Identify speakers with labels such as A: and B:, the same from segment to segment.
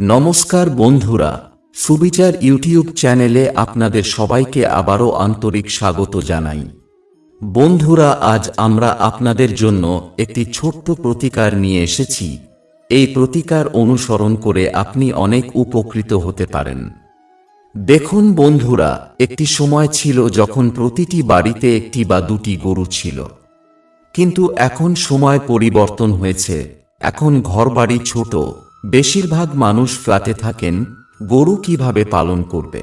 A: নমস্কার বন্ধুরা, সুবিচার ইউটিউব চ্যানেলে আপনাদের সবাইকে আবারও আন্তরিক স্বাগত জানাই। বন্ধুরা, আজ আমরা আপনাদের জন্য একটি ছোট্ট প্রতিকার নিয়ে এসেছি। এই প্রতিকার অনুসরণ করে আপনি অনেক উপকৃত হতে পারেন। দেখুন বন্ধুরা, একটি সময় ছিল যখন প্রতিটি বাড়িতে একটি বা দুটি গরু ছিল। কিন্তু এখন সময় পরিবর্তন হয়েছে। এখন ঘরবাড়ি ছোট। বেশিরভাগ মানুষ ফ্ল্যাটে থাকেন, গরু কীভাবে পালন করবে?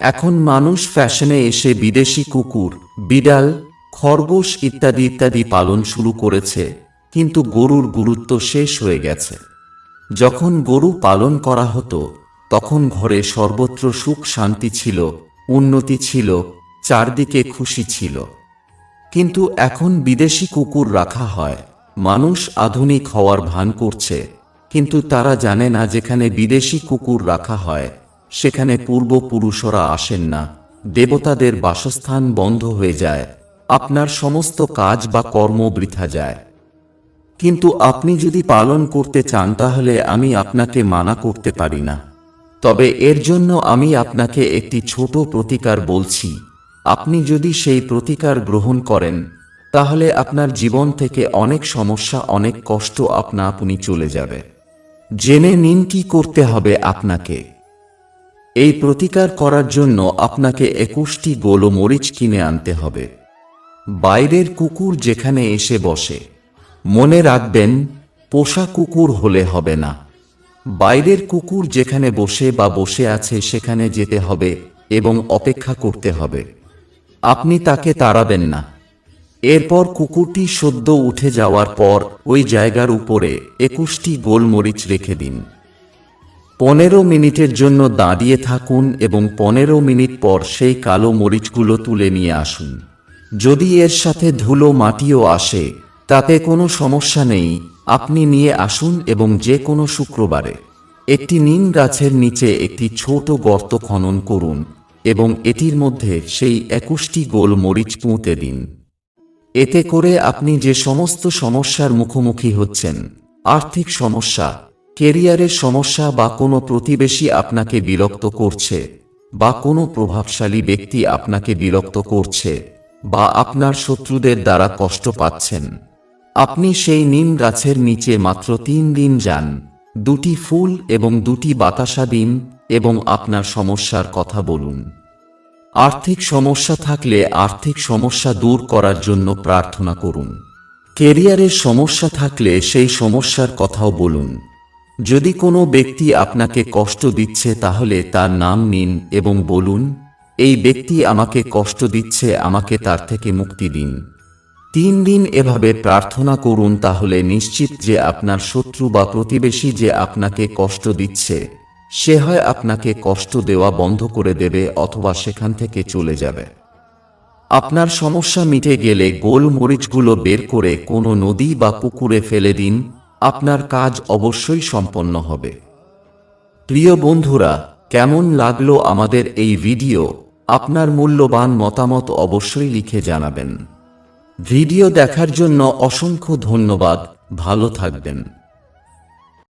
A: এখন মানুষ ফ্যাশনে এসে বিদেশি কুকুর, বিড়াল, খরগোশ ইত্যাদি ইত্যাদি পালন শুরু করেছে, কিন্তু গরুর গুরুত্ব শেষ হয়ে গেছে। যখন গরু পালন করা হতো, তখন ঘরে সর্বত্র সুখ শান্তি ছিল, উন্নতি ছিল, চারদিকে খুশি ছিল। কিন্তু এখন বিদেশি কুকুর রাখা হয়, মানুষ আধুনিক হওয়ার ভান করছে। কিন্তু তারা জানে না যেখানে বিদেশি কুকুর রাখা হয়, সেখানে পূর্বপুরুষরা আসেন না। দেবতাদের বাসস্থান বন্ধ হয়ে যায়। আপনার সমস্ত কাজ বা কর্ম বৃথা যায়। কিন্তু আপনি যদি পালন করতে চান, তাহলে আমি আপনাকে মানা করতে পারি না। তবে এর জন্য আমি আপনাকে একটি ছোট প্রতিকার বলছি। আপনি যদি সেই প্রতিকার গ্রহণ করেন, তাহলে আপনার জীবন থেকে অনেক সমস্যা, অনেক কষ্ট আপনা আপনি চলে যাবে। জেনে নিন কি করতে হবে আপনাকে। এই প্রতিকার করার জন্য আপনাকে একুশটি গোলমরিচ কিনে আনতে হবে। বাইরের কুকুর যেখানে এসে বসে, মনে রাখবেন, পোষা কুকুর হলে হবে না। বাইরের কুকুর যেখানে বসে বা বসে আছে সেখানে যেতে হবে এবং অপেক্ষা করতে হবে। আপনি তাকে তাড়াবেন না। এরপর কুকুরটি সদ্য উঠে যাওয়ার পর ওই জায়গার উপরে একুশটি গোলমরিচ রেখে দিন। পনেরো মিনিটের জন্য দাঁড়িয়ে থাকুন এবং পনেরো মিনিট পর সেই কালো মরিচগুলো তুলে নিয়ে আসুন। যদি এর সাথে ধুলো মাটিও আসে, তাতে কোনো সমস্যা নেই, আপনি নিয়ে আসুন এবং যে কোনো শুক্রবারে। একটি নিম গাছের নিচে একটি ছোট গর্ত খনন করুন এবং এটির মধ্যে সেই একুশটি গোল মরিচ পুঁতে দিন। এতে করে আপনি যে সমস্ত সমস্যার মুখোমুখি হচ্ছেন, আর্থিক সমস্যা, কেরিয়ারের সমস্যা বা কোনো প্রতিবেশী আপনাকে বিরক্ত করছে, বা কোনো প্রভাবশালী ব্যক্তি আপনাকে বিরক্ত করছে, বা আপনার শত্রুদের দ্বারা কষ্ট পাচ্ছেন, আপনি সেই নিম গাছের নিচে মাত্র তিন দিন যান, দুটি ফুল এবং দুটি বাতাসা দিন এবং আপনার সমস্যার কথা বলুন। আর্থিক সমস্যা থাকলে আর্থিক সমস্যা দূর করার জন্য প্রার্থনা করুন। কেরিয়ারের সমস্যা থাকলে সেই সমস্যার কথাও বলুন। যদি কোনো ব্যক্তি আপনাকে কষ্ট দিচ্ছে তাহলে তার নাম নিন এবং বলুন, এই ব্যক্তি আমাকে কষ্ট দিচ্ছে, আমাকে তার থেকে মুক্তি দিন। তিন দিন এভাবে প্রার্থনা করুন তাহলে নিশ্চিত যে আপনার শত্রু বা প্রতিবেশী যে আপনাকে কষ্ট দিচ্ছে সে হয় আপনাকে কষ্ট দেওয়া বন্ধ করে দেবে অথবা সেখান থেকে চলে যাবে। আপনার সমস্যা মিটে গেলে গোল মরিচগুলো বের করে কোনো নদী বা পুকুরে ফেলে দিন, আপনার কাজ অবশ্যই সম্পন্ন হবে। প্রিয় বন্ধুরা, কেমন লাগল আমাদের এই ভিডিও? আপনার মূল্যবান মতামত অবশ্যই লিখে জানাবেন। ভিডিও দেখার জন্য অসংখ্য ধন্যবাদ, ভালো থাকবেন।